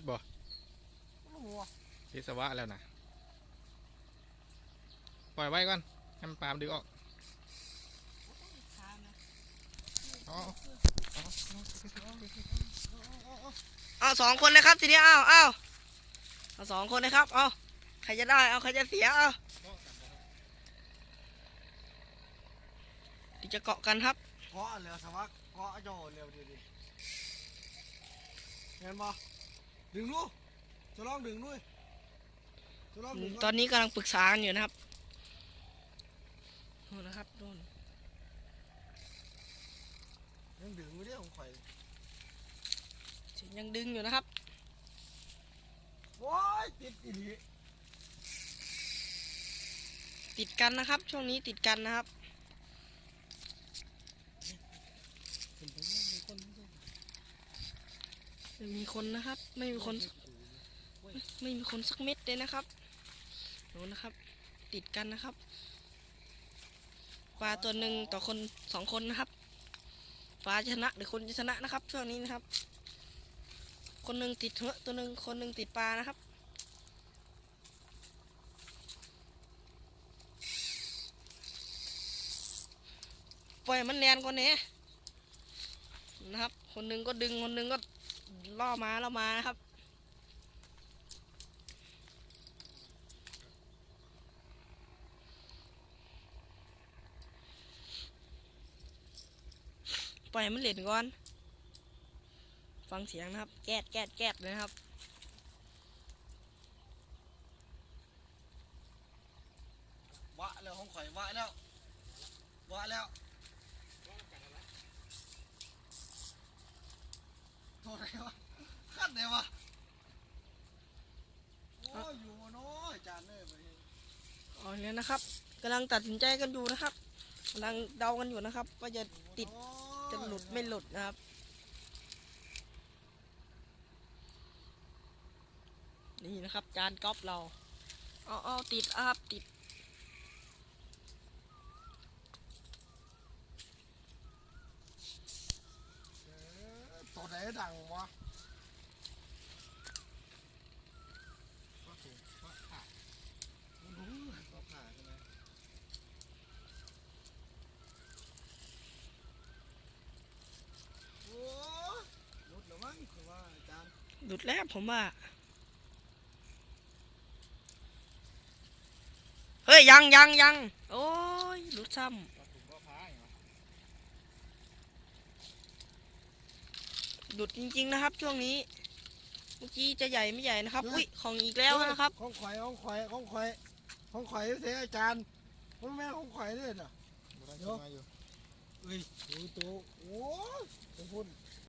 บ่ไม่รู้ว่ะวิศวะแล้วนะปล่อยไว้ก่อนให้มันปลามนดึงออกเอาเอาเอาเอาสองคนนะครับทีนี้เอาเอาเอาสองคนนะครับเอาใครจะได้เอาใครจะเสียเอาที่จะเกาะกันครับเกาะเรือสวักเกาะโยเร็วดีดีเห็นบ่ ดึงลูกจะลองดึงด้วยจะลองดึงตอนนี้กำลังปรึกษากันอยู่นะครับนู่นนะครับนู่นยังดึงไม่ได้ของข่อยยังดึงอยู่นะครับโอ้ยติดอีหลีติดกันนะครับ ช่วงนี้ติดกันนะครับ เป็นผมว่ามีคนที่ ไม่มีคนนะครับ ไม่มีคนไม่มีคนสักเม็ดเลยนะครับดูนะครับ ติดกันนะครับปลาตัวหนึ่งต่อคนสองคนนะครับปลาชนะหรือคนชนะนะครับช่วงนี้นะครับ คนหนึ่งติดเหอะตัวหนึ่งคนหนึ่งติดปลานะครับปล่อยมันแนนก่อนเนี่ยนะครับ คนหนึ่งก็ดึงคนหนึ่งก็ ล่อมาล่อมานะครับ ปล่อยมันเล่นก่อน ฟังเสียงนะครับ แก๊ดแก๊ดแก๊ดเลยครับวะแล้วของข่อยวะแล้ววะแล้วโทษอะไร วะขั้นไหนวะโอ้ยอยู่น้อยจานเลยไปอ๋อเนี่ยนะครับกำลังตัดสินใจกันอยู่นะครับกำลังเดากันอยู่นะครับว่าจะติดจะหลุดไม่หลุดนะครับนี่นะครับ จานก๊อปเรา เอาเอาติดอะครับติด ตัวไหนดังวะก็ถูกก็ขาดมันรู้ก็ขาดใช่ไหมโอ้หลุดแล้วมั้งคือว่าอาจารย์หลุดแล้วผมว่าเฮ้ยยังยังยังโอ้ยหลุดซ้ก็ถุงก็พ้าอย่างวะำ หลุดจริง ๆ นะครับ ช่วงนี้ เมื่อกี้จะใหญ่ไม่ใหญ่นะครับ อุ้ยของอีกแล้วนะครับของข่อยของข่อยของข่อยของข่อยเสียอาจารย์มันแม่นของข่อยเลยน่ะบ่ได้ขึ้นมาอยู่เอ้ยดูตัวโอ้ยผมพูด